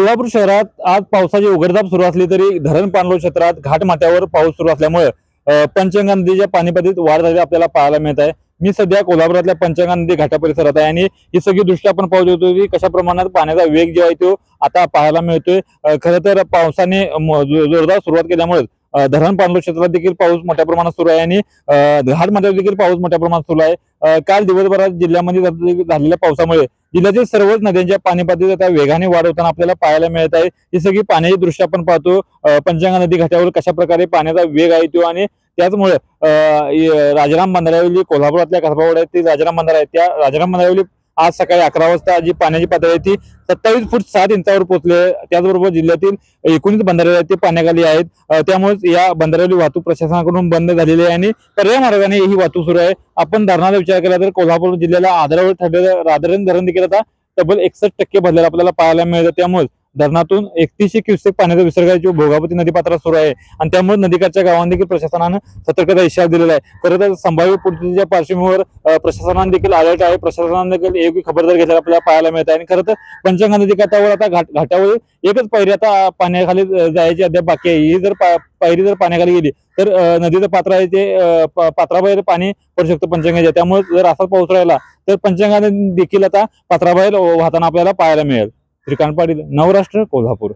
कोल्हापूर शहरात आज पावसाची उघडझाप सुरू असली तरी धरण पाणलोट क्षेत्रात घाटमाथ्यावर पाऊस सुरू असल्यामुळे पंचगंगा नदीच्या पाणीपातीत वाढ झाली आपल्याला पाहायला मिळत आहे. मी सध्या कोल्हापुरातल्या पंचगंगा नदी घाटा परिसरात आहे आणि ही सगळी दृष्टी आपण पाहू शकतो की कशा प्रमाणात पाण्याचा वेग जो आहे तो आता पाहायला मिळतोय. खरं तर पावसाने जोरदार सुरुवात केल्यामुळे धरण पाणलोट क्षेत्रात देखील पाऊस मोठ्या प्रमाणात सुरू आहे आणि घाटमाथ्यावर देखील पाऊस मोठ्या प्रमाणात सुरू आहे. काल दिवसभरात जिल्ह्यामध्ये झालेल्या पावसामुळे जिल्ह्यातील सर्वच नद्यांच्या पाणी पातळीत आता वेगाने वाढ होताना आपल्याला पाहायला मिळत आहे. ही सगळी पाण्याची दृश्य आपण पाहतो. पंचांगा नदी घाटावर कशा प्रकारे पाण्याचा वेग आहे तो आणि त्याचमुळे राजाराम बंधाऱ्यावरली कोल्हापुरातल्या कसबावड आहेत ते राजाराम बंधारा आहे त्या राजाराम बंधाऱ्यावरली आज सकाळी अकरा वाजता जी पाण्याची पातळी आहे ती सत्तावीस फूट सात इंचावर पोहोचली आहे. त्याचबरोबर जिल्ह्यातील एकोणीस बंधारे आहेत ते पाण्याखाली आहेत. त्यामुळे या बंधाऱ्यावरली वाहतूक प्रशासनाकडून बंद झालेली आहे आणि पर्याय मार्गाने ही वाहतूक सुरू आहे. आपण धरणाचा विचार केला तर कोल्हापूर जिल्ह्याला आधारावर ठरलेलं राधारण धरण देखील आता तब्बल एकसष्ट टक्के भरलेलं आपल्याला पाहायला मिळतं. त्यामुळे धरणातून एकतीसशे क्युसेक पाण्याचा विसर्ग जो भोगावती नदी पात्रात सुरू आहे. आणि त्यामुळे नदीकाठच्या गावांना देखील प्रशासनानं सतर्कता इशारा दिलेला आहे. खरं तर संभाव्य पूर्तीच्या पार्श्वभूमीवर अ, प्रशासनाने देखील अलर्ट आहे प्रशासनाने देखील योग्य खबरदारी घेतलेला आपल्याला पाहायला मिळत आहे. आणि खरं तर पंचगंगा नदी काठावर आता घाट घाटावर एकच पायरी आता पाण्याखाली जायची अद्याप बाकी आहे. ही जर पा- पायरी जर पाण्याखाली गेली तर नदीचं पात्र आहे ते पात्राबाहेर पाणी पडू शकतं पंचगंगाच्या. त्यामुळे जर असाच पाऊस राहिला तर पंचगंगा देखील आता पात्राबाहेर वाहताना आपल्याला पाहायला मिळेल. श्रीकांत पाटील नवराष्ट्र कोल्हापूर.